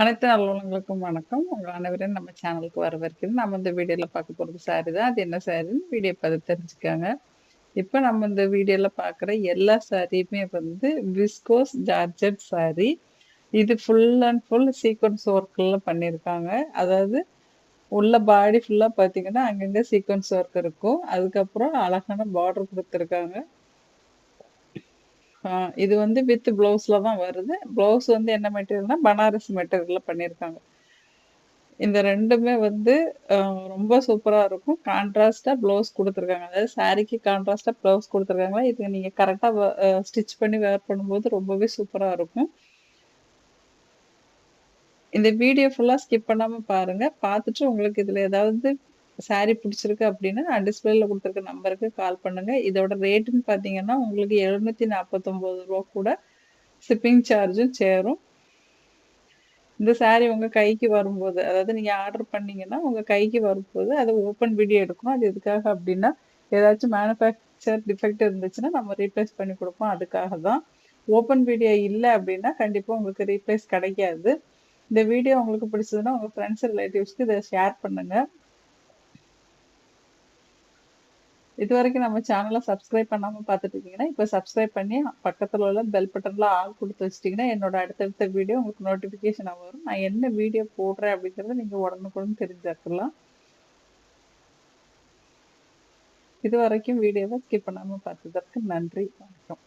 அனைத்து நல்லவங்களுக்கும் வணக்கம். உங்கள் அனைவரையும் நம்ம சேனலுக்கு வரவேற்கிறது நம்ம இந்த வீடியோல பார்க்க போறது சாரி தான். அது என்ன சாரின்னு வீடியோ பார்த்து தெரிஞ்சுக்காங்க இப்ப நம்ம இந்த வீடியோல பார்க்குற எல்லா சாரியுமே வந்து விஸ்கோஸ் ஜார்ஜட் சாரி. இது ஃபுல் அண்ட் ஃபுல் சீக்வன்ஸ் ஒர்க்ல பண்ணியிருக்காங்க. அதாவது உள்ள பாடி ஃபுல்லா பார்த்தீங்கன்னா, அங்கங்க சீக்வன்ஸ் ஒர்க் இருக்கும். அதுக்கப்புறம் அழகான பார்டர் கொடுத்துருக்காங்க இது வந்து வித் ப்ளவுஸ்ல தான் வருது. ப்ளவுஸ் வந்து என்ன மெட்டீரியல்னா, பனாரஸ் மெட்டீரியலில் பண்ணியிருக்காங்க. இந்த ரெண்டுமே வந்து ரொம்ப சூப்பரா இருக்கும். கான்ட்ராஸ்டாக ப்ளவுஸ் குடுத்துருக்காங்க. அதாவது சாரிக்கு கான்ட்ராஸ்டாக ப்ளவுஸ் குடுத்துருக்காங்களா, இது நீங்க கரெக்டாக ஸ்டிச் பண்ணி வேர் பண்ணும்போது ரொம்பவே சூப்பரா இருக்கும். இந்த வீடியோ ஃபுல்லா ஸ்கிப் பண்ணாம பாருங்க. பார்த்துட்டு உங்களுக்கு இதுல ஏதாவது சாரி பிடிச்சிருக்கு அப்படின்னா நான் டிஸ்பிளேல கொடுத்துருக்க நம்பருக்கு கால் பண்ணுங்க. இதோட ரேட்டுன்னு பார்த்தீங்கன்னா, உங்களுக்கு எழுநூற்றி நாற்பத்தொம்போது ரூபா கூட ஷிப்பிங் சார்ஜும் சேரும். இந்த சாரி உங்க கைக்கு வரும்போது, அதாவது நீங்க ஆர்டர் பண்ணீங்கன்னா, உங்க கைக்கு வரும்போது அதை ஓப்பன் வீடியோ எடுக்கணும். அது எதுக்காக அப்படின்னா ஏதாச்சும் மேனுஃபேக்சர் டிஃபெக்ட் இருந்துச்சுன்னா, நம்ம ரீப்ளேஸ் பண்ணி கொடுப்போம் அதுக்காக தான். ஓப்பன் வீடியோ இல்லை அப்படின்னா கண்டிப்பா உங்களுக்கு ரீப்ளேஸ் கிடைக்காது. இந்த வீடியோ உங்களுக்கு பிடிச்சதுன்னா, உங்க ஃப்ரெண்ட்ஸ், ரிலேட்டிவ்ஸ்க்கு இதை ஷேர் இது இதுவரைக்கும் நம்ம சேனலை சப்ஸ்கிரைப் பண்ணாம பார்த்துட்டு இருக்கீங்கன்னா, இப்போ சப்ஸ்கிரைப் பண்ணி பக்கத்தில் உள்ள பெல் பட்டன்ல ஆள் கொடுத்து வச்சுட்டீங்கன்னா, என்னோட அடுத்தடுத்த வீடியோ உங்களுக்கு நோட்டிஃபிகேஷனா வரும். நான் என்ன வீடியோ போடுறேன் அப்படிங்கிறத நீங்க உடனுக்குடன் தெரிஞ்சுக்கலாம். இதுவரைக்கும் வீடியோவை ஸ்கிப் பண்ணாம பார்த்ததற்கு நன்றி. வணக்கம்.